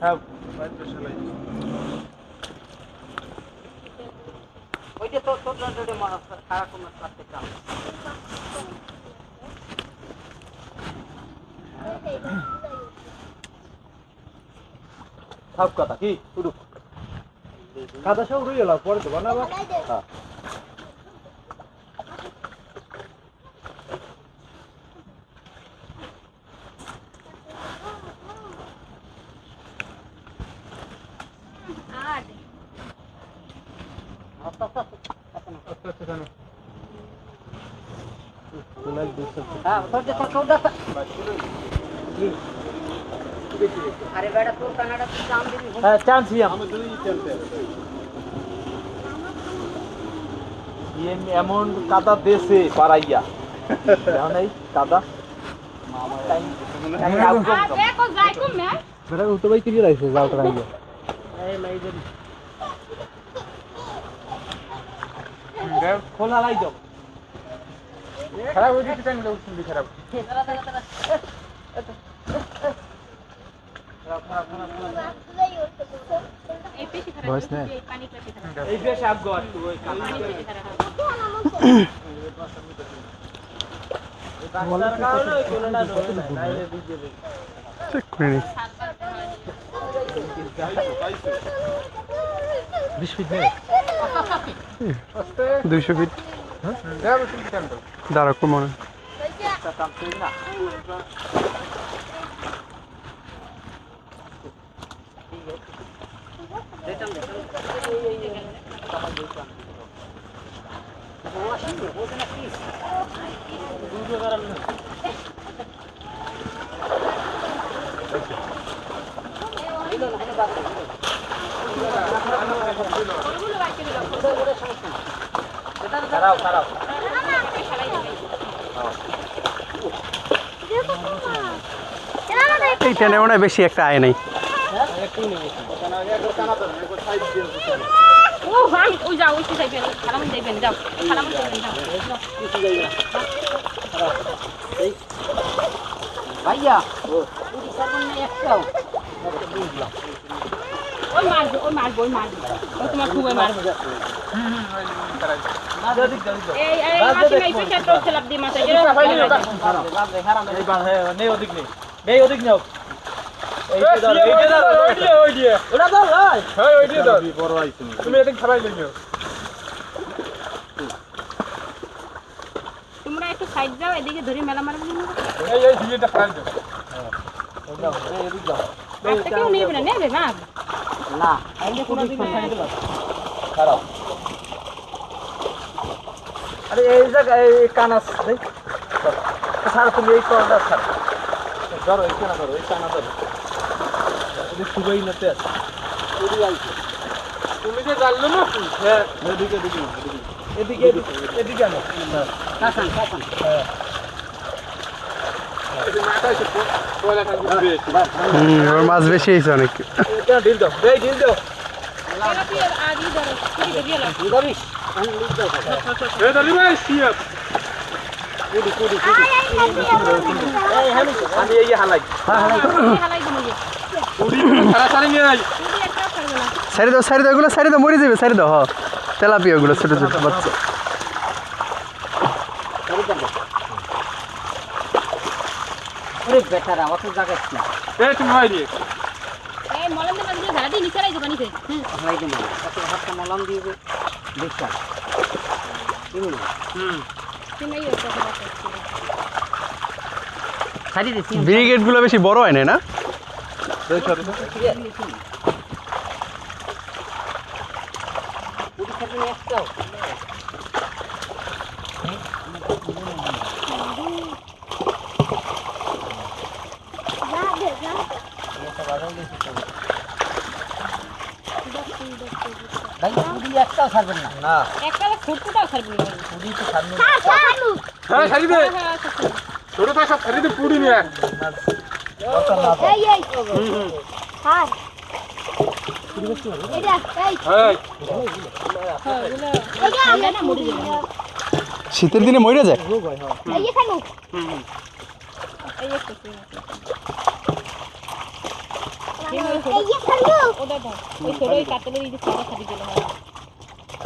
হ্যাঁ। ওইটা তো খারাপ সব কথা কি? শুরু কাদা সব গেল পরে দেবো না আবার হ্যাঁ। হ্যাঁ তো হ্যাঁ আমি এমন কাদা দেশে পারাইয়া এই কাদা বেটা উল্টো বাই কিনে রাখছে যাও তারা ইয়ে খোলা লাই দাও। খারাপ হয়ে যেতে টাইম লাগছে খারাপ বয়স নেই এই বেশ আগ গো ওই না, দেবে। চেক করে নি। বিশ ফিট নেই দুইশো ফিট দাঁড়া কম মনে খারাপ এই টেনে মনে বেশি একটা আয় নাই। ও ভাই ওই যাও ওই যাইবেন যাও খারাপ যাও ভাইয়া একটাও ওই মারবে ওই মারবে ওই মারবে। ওই তোমার খুবই মারবে। হ্যাঁ হ্যাঁ তুমি এদিক খারাই লইও তোমরা একটু সাইড যাও এদিকে ধরে মেলা মারবে না এই এই দিয়েটা খারাই দাও এই এদিক দাও একটা কেউ নেবে না নেবে না খারাপ আরে এই জায়গা এই কানাস দেখ। স্যার তুমি এই কর্নার স্যার ধরো এই কানা ধরো এই কানা ধরো। এদিক খুবই নাতে আছে। তুমি যে জানলো না? হ্যাঁ এদিকে এদিকে এদিকে। এদিকে এদিকে আনো। কাসান কাসান হুম মাছ বেশি হয়েছে অনেক। এটা ঢিল দাও। এই ঢিল দাও। সারা দাও সারি দাও এগুলো সারি দাও মরে যাবে সারি দাও হ। তেলাপিয়া ওগুলো ছোট ছোট বাচ্চা। ওরে বেটারা অত জায়গা কি এই তুমি মলম ঝাড়া নিচে রাখবে পানিতে হুম ভাই দেবো অত হাতটা মলম দিয়ে বিশ্বাস তুমি এই একটা সারি দিছি গুলো বেশি বড় হয় না? না পুরি একটাও ছাড়বেন না। না। একটা ফুটফুটাও ছাড়বে না। পুরি তো সামনে হ্যাঁ সারি দে। হ্যাঁ হ্যাঁ ছোট তো সব দে পুরি নিয়ে হ্যাঁ। হ্যাঁ। শীতের দিনে মরে যায়? ওটা ওই ছোট ওই হয়।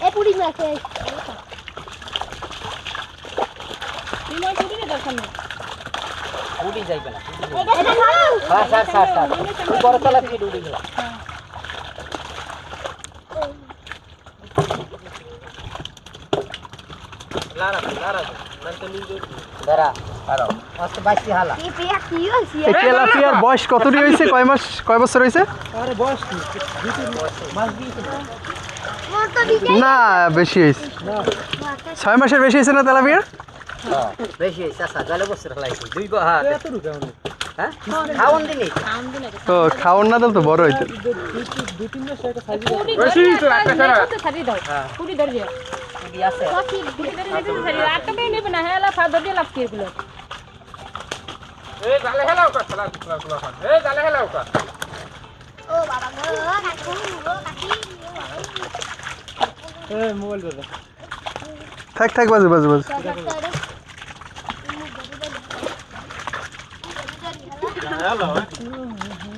নাক ফেলা জানা পড়ে না হাই তুই নয় ছুটি দে দর্শন উড়ি যাইবে না হ্যাঁ স্যার স্যার স্যার বড় তলা থেকে উড়ি গেল বয়স কতটি হয়েছে? কয় মাস কয় বছর হয়েছে? না বেশি হয়েছে ছয় মাসের বেশি হয়েছে না হয়েছে আচ্ছা হ্যাঁ? হ্যাঁ দিনি? তো খাওয়ার না তো বড় হইতো। ছাড়ি থাক থাক বাজু বাজু বাজু।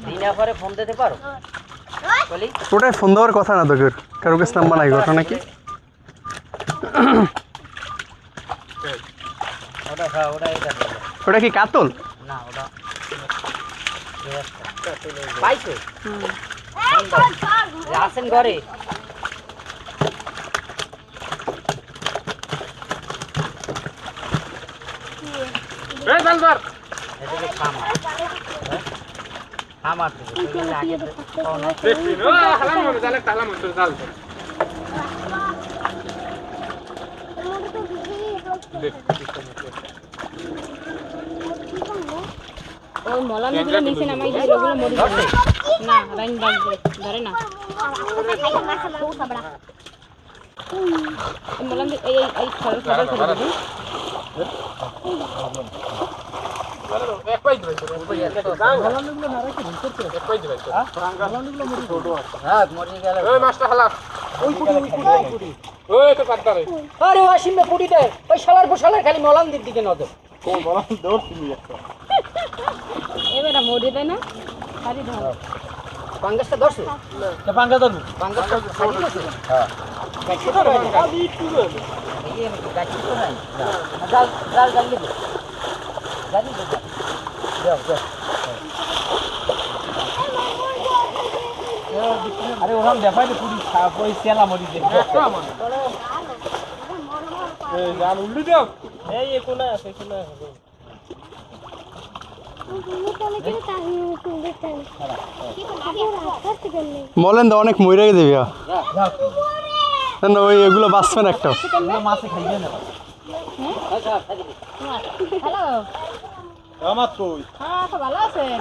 দিনা পরে ফোন দিতে পারো? বলি। ওটাই ফোন দেওয়ার কথা না তোকে কারও কাছে নাম্বার নাই ঘটনা কি? ওটা কি কাতল? না ওটা পাইছো? আসেন ঘরে এ জাল ধর এদিকে খামা খামা তুমি তুমি আগে খাও না দেখবি ও হালাম মনে জালে হালাম তোর জাল ধর দেখ ওই মলামগুলো নিচে নামাই দিয়ে ওগুলো মরে যাবে না রাইন বাজবে ধরে না দিয়ে- এই এই এই খবর খবর করে দিবি হ্যাঁ আরে ওয়াসিমে পুটি দে ওই শালার পোশালার খালি মলাম দিকে নজর এবারে মরে দেয় না সারি ধর পাঙ্গাসটা ধরছো পাঙ্গা ধরবো হ্যাঁ গাছি তো নাই এই গাছি তো নাই জাল জাল জাল দিবে জাল দিবে যাও যাও আরে ওখান দেখাই তো পুরি ওই সেলা মরি দে এই জাল উল্লি দাও এই এ কোনা আছে কোনা আছে বলেন তো অনেক মরে গেছে বিয়া না ওই এগুলো বাঁচবে না একটা। মাছে খাইবে না আচ্ছা। হ্যালো। আমার কই? হ্যাঁ ভালো আছেন?